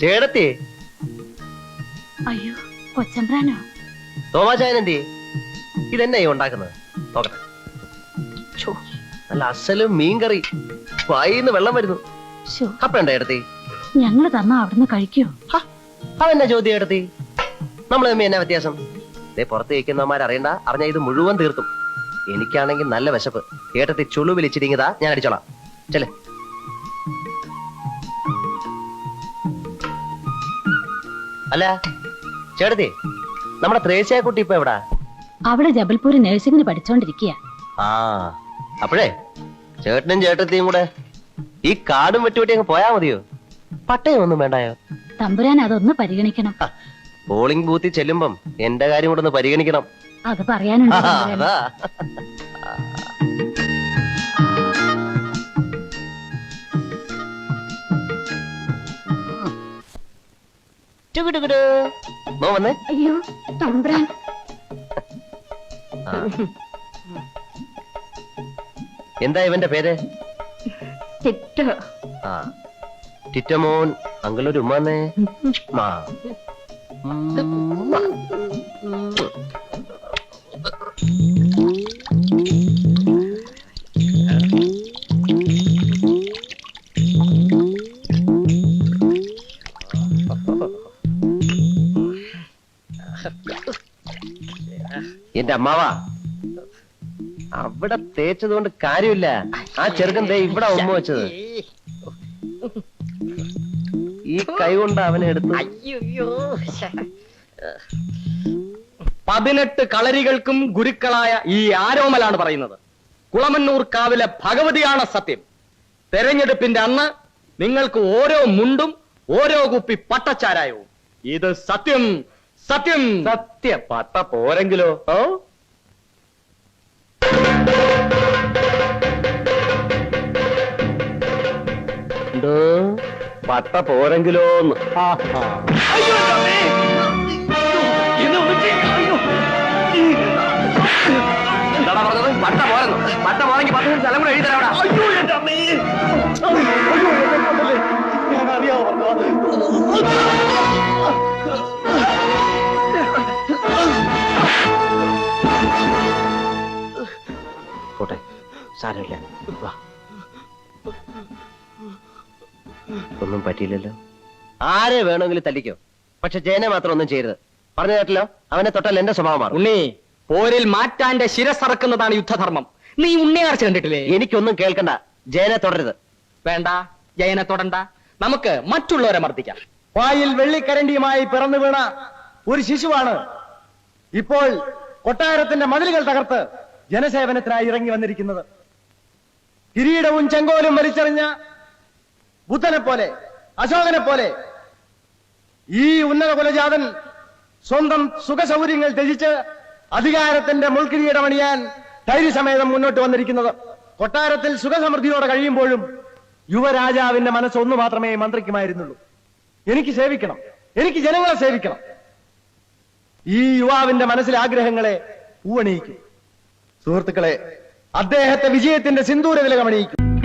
ചേടത്തി അയ്യോ കൊച്ചമ്പ്രാനോ? തോമാചായൻ എന്തി ഇതെന്നെ ഉണ്ടാക്കുന്നത്? നോക്കട്ടെ. നല്ല അസലും മീൻകറി വായിന്ന് വെള്ളം വരുന്നു. ശോ കപ്പയുണ്ടോ ചേട്ടത്തി? ഞങ്ങൾ തന്ന അവിടുന്ന് കഴിക്കോ. അതെന്നാ ചോദ്യം എടുത്തി നമ്മൾ തമ്മി എന്നാ വ്യത്യാസം? ഇതേ പുറത്ത് കഴിക്കുന്നവന്മാർ അറിയണ്ട അറിഞ്ഞ ഇത് മുഴുവൻ തീർത്തും. എനിക്കാണെങ്കിൽ നല്ല വിശപ്പ്. കേട്ടത്തി ചുളു വിളിച്ചിരിങ്ങതാ ഞാൻ അടിച്ചോളാം. ചെല്ലേ. അല്ല ചേട്ടത്തി നമ്മുടെ ത്രേസ്യ കുട്ടി ഇപ്പൊ എവിടാ? അവിടെ ജബൽപൂര് നഴ്സിംഗിന് പഠിച്ചോണ്ടിരിക്കുക ആ അപ്പോഴേ ചേട്ടനും ചേട്ടത്തിയും കൂടെ ഈ കാടും വെട്ടുവെട്ടി അങ്ങ് പോയാ മതിയോ? പട്ടയം ഒന്നും വേണ്ടായോ? തമ്പുരാൻ അതൊന്ന് പരിഗണിക്കണം. പോളിംഗ് ബൂത്തിൽ ചെല്ലുമ്പം എന്റെ കാര്യം കൂടെ ഒന്ന് പരിഗണിക്കണം. അത് പറയാനുണ്ട് ആ, തമ്പുരാന്. അതാ. വന്നേ. അയ്യോ തമ്പുരാൻ. എന്താ ഇവന്റെ പേര്? ആ. ടിറ്റമോൻ അങ്കിളൊരു ഉമ്മാന്നേ മാ എന്റെ അമ്മാവാ. അവിടെ തേച്ചത് കൊണ്ട് കാര്യമില്ല. ആ ചെറുക്കൻ ദേ ഇവിടെ ഉമ്മ വെച്ചത്. ഈ കൈ കൊണ്ട് അവനെ എടുത്ത്. പതിനെട്ട് കളരികൾക്കും ഗുരുക്കളായ ഈ ആരോമലാണ് പറയുന്നത്. കുളമന്നൂർ കാവിലെ ഭഗവതിയാണ് സത്യം. തെരഞ്ഞെടുപ്പിന്റെ അന്ന് നിങ്ങൾക്ക് ഓരോ മുണ്ടും ഓരോ കുപ്പി പട്ടച്ചാരായവും. ഇത് സത്യം സത്യം. സത്യ പത്ത പോരെങ്കിലോ? ഓ? പത്ത പോരെങ്കിലോന്ന്. എന്താടാ പറഞ്ഞത്? പട്ട പോരെന്നു. പട്ട പോരെങ്കിൽ പത്ത് സ്ഥലം കൂടെ എഴുതി തരാം സാരമില്ല. വാ. ഒന്നും പറ്റിയില്ലല്ലോ. ആരെ വേണമെങ്കിലും തല്ലിക്കോ. പക്ഷെ ജയനെ മാത്രം ഒന്നും ചെയ്യരുത്. പറഞ്ഞു കേട്ടല്ലോ? അവനെ തൊട്ടാൽ എന്റെ സ്വഭാവം മാറും. ഉണ്ണി പോരിൽ മാറ്റാന്റെ ശിരസറക്കുന്നതാണ് യുദ്ധധർമ്മം. നീ ഉണ്ണിയാർച്ച കണ്ടിട്ടില്ലേ? എനിക്കൊന്നും കേൾക്കണ്ട. ജയനെ തുടരുത്. വേണ്ട ജയനെ തൊടണ്ട. നമുക്ക് മറ്റുള്ളവരെ മർദ്ദിക്കാം. വായിൽ വെള്ളിക്കരണ്ടിയുമായി പിറന്നു വീണ ഒരു ശിശുവാണ്. ഇപ്പോൾ കൊട്ടാരത്തിന്റെ മതിലുകൾ തകർത്ത് ജനസേവനത്തിനായി ഇറങ്ങി വന്നിരിക്കുന്നത്. കിരീടവും ചെങ്കോലും വലിച്ചെറിഞ്ഞ ബുദ്ധനെ പോലെ അശോകനെ പോലെ ഈ ഉന്നത കുലജാതൻ സ്വന്തം സുഖസൗകര്യങ്ങൾ ത്യജിച്ച് അധികാരത്തിന്റെ മുൾക്കിരീടമണിയാൻ ധൈര്യസമേതം മുന്നോട്ട് വന്നിരിക്കുന്നത്. കൊട്ടാരത്തിൽ സുഖസമൃദ്ധിയോടെ കഴിയുമ്പോഴും യുവരാജാവിന്റെ മനസ്സ് ഒന്നു മാത്രമേ മന്ത്രിക്കുമായിരുന്നുള്ളൂ. എനിക്ക് സേവിക്കണം. എനിക്ക് ജനങ്ങളെ സേവിക്കണം. ഈ യുവാവിന്റെ മനസ്സിലെ ആഗ്രഹങ്ങളെ പൂവണിയിക്കും. സുഹൃത്തുക്കളെ അദ്ദേഹത്തെ വിജയത്തിന്റെ സിന്ദൂര വിലകമണിയിക്കും